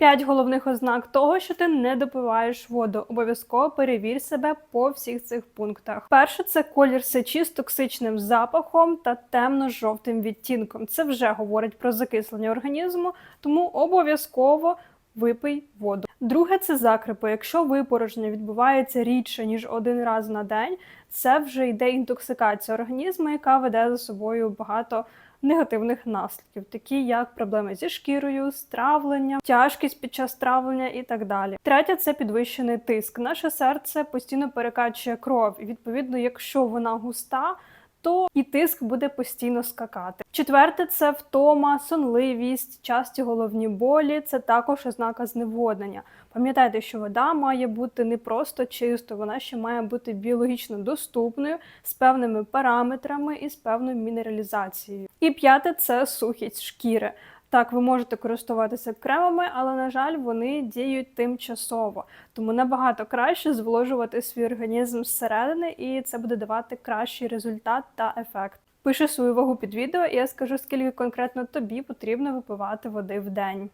П'ять головних ознак того, що ти не допиваєш воду. Обов'язково перевір себе по всіх цих пунктах. Перше це колір сечі з токсичним запахом та темно-жовтим відтінком. Це вже говорить про закислення організму, тому обов'язково випий воду. Друге це закрипи. Якщо випорожнення відбувається рідше ніж один раз на день, це вже йде інтоксикація організму, яка веде за собою багато негативних наслідків, такі як проблеми зі шкірою, стравлення, тяжкість під час травлення і так далі. Третя це підвищений тиск. Наше серце постійно перекачує кров, і відповідно, якщо вона густа. То і тиск буде постійно скакати. Четверте це втома, сонливість, часті головні болі. Це також ознака зневоднення. Пам'ятайте, що вода має бути не просто чистою, вона ще має бути біологічно доступною з певними параметрами і з певною мінералізацією. І п'яте це сухість шкіри. Так, ви можете користуватися кремами, але на жаль, вони діють тимчасово, тому набагато краще зволожувати свій організм зсередини, і це буде давати кращий результат та ефект. Пиши свою вагу під відео, і я скажу, скільки конкретно тобі потрібно випивати води в день.